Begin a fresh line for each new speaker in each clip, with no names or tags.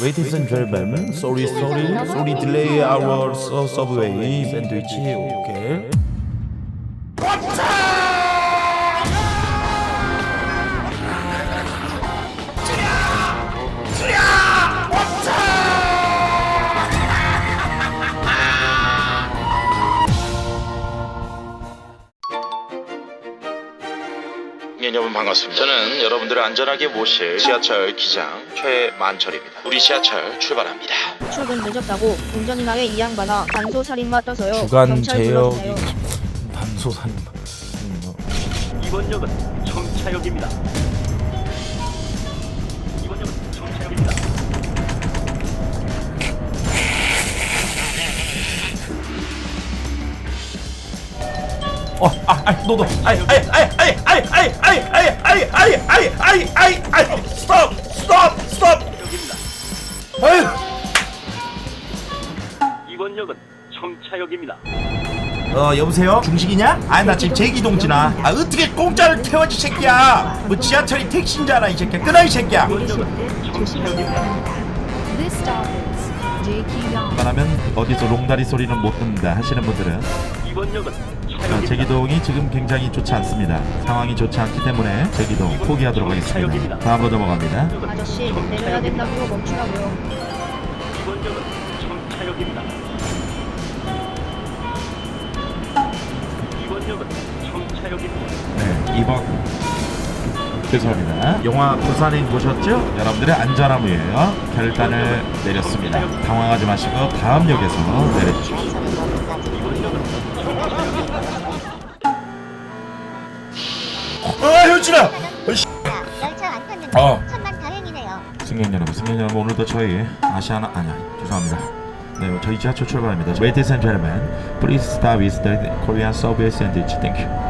Ladies and gentlemen, sorry, sorry, sorry, delay our su- subway sandwich. Okay.
예, 여러분 반갑습니다. 저는 여러분들을 안전하게 모실 지하철 기장 최만철입니다. 우리 지하철 출발합니다.
출근 늦었다고 운전이나에 이 양반아 단소 살인마 떠서요
주간
경찰
제역
불러주세요.
단소산.
이번 역은 청차역입니다.
어, 아, 아, 너도, 아이, 아이, 아이, 아이, 아이, 아이, 아이, 아이, 아이, 아이, 아이, 아이, 아이, 아이, stop, stop, stop.
역입니다.
아유,
이번 역은 청차역입니다.
어, 여보세요? 중식이냐? 아, 나 지금 제기동 지나. 아, 어떻게 공짜를 태워지 새끼야? 뭐 지하철이 택시인 줄 알아, 이 새끼야. 끊어, 이 새끼야.
이번 역은 청차역입니다.
This stop is JQ Yong.
웬만하면 어디서 롱다리 소리는 못 듣는다 하시는 분들은
이번 역은
자. 제기동이 지금 굉장히 좋지 않습니다. 상황이 좋지 않기 때문에 제기동 포기하도록 하겠습니다. 다음으로 넘어갑니다.
아저씨. 내려야 된다고 멈추라고요
이번 역은 청차역입니다. 이번 역은 청차역입니다.
네, 2번. 죄송합니다. 영화 부산행 보셨죠? 여러분들의 안전함 위해요. 결단을 내렸습니다. 당황하지 마시고 다음 역에서 내려주십시오. 아, 효진아!
열차 안 탔는데
어.
천만 다행이네요.
승객 여러분, 승객 여러분 오늘도 저희 아시아나 아니야 죄송합니다. 네, 저희 지하철 출발합니다. Ladies and gentlemen, please stop with the Korean subway sandwich. Thank you.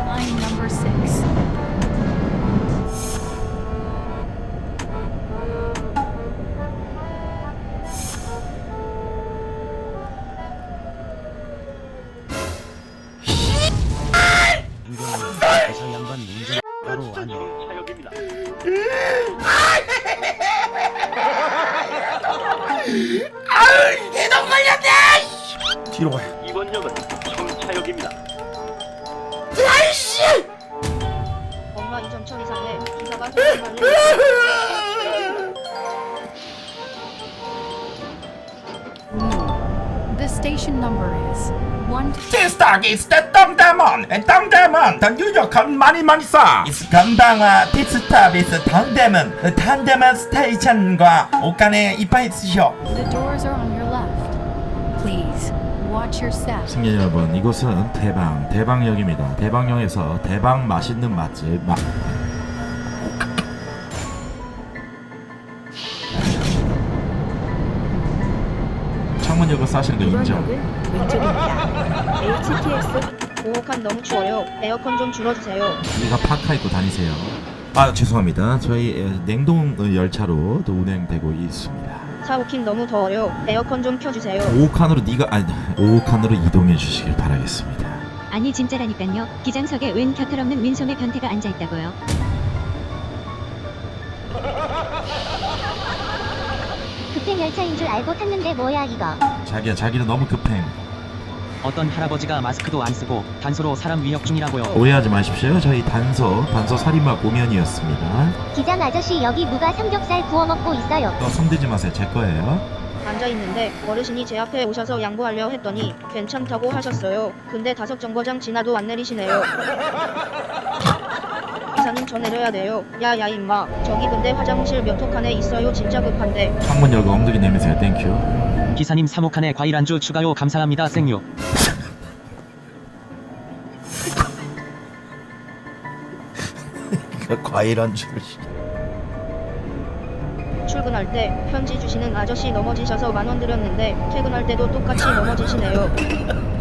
바로
아니야. 음. 아유 개동 걸렸네.
뒤로 가.
이번 역은 정차역입니다. 아이씨.
엄마 이점 처리 사네. 이사가 처리 사네.
Station number is one two
This is the 동대문. 동대문. 더 유력한 많이 많이 써. It's. This stop is 동대문. 동대문 스테이션과 옷간에 이빨 쓰셔.
The doors are on your left. Please watch your step.
승객 여러분, 이곳은 대방 대방역입니다. 대방역에서 대방 맛있는 맛집. 마... 창문역을 싸시는 거 인정.
왼쪽입니다 HTX 오호칸 너무 추워요 에어컨 좀 줄여주세요
우리가 파카 입고 다니세요. 아 죄송합니다. 저희 에, 냉동 어, 열차로 또 운행되고 있습니다.
사오킨 너무 더워요 에어컨 좀 켜주세요
5칸으로 네가 아니 5칸으로 이동해 주시길 바라겠습니다.
아니 진짜라니깐요. 기장석에 웬 곁털 없는 윈솜의 변태가 앉아 있다고요.
열차인 줄 알고 탔는데 뭐야 이거.
자기야 자기는 너무 급행.
어떤 할아버지가 마스크도 안 쓰고 단소로 사람 위협 중이라고요.
오해하지 마십시오. 저희 단소 단소 살인마 공연이었습니다.
기장 아저씨 여기 누가 삼겹살 구워 먹고 있어요.
너 손대지 마세요. 제 거예요.
앉아있는데 어르신이 제 앞에 오셔서 양보하려 했더니 괜찮다고 하셨어요 근데 다섯 정거장 지나도 안 내리시네요 기 사님 저 내려야 돼요 야야 임마 저기 근데 화장실 몇호 칸에 있어요 진짜 급한데
창문 열고 엉덩이 내미세요. 땡큐.
기사님 3호 칸에 과일 안주 추가요 감사합니다 생유.
과일 안주를.
출근할 때 편지 주시는 아저씨 넘어지셔서 만 원 드렸는데 퇴근할 때도 똑같이 넘어지시네요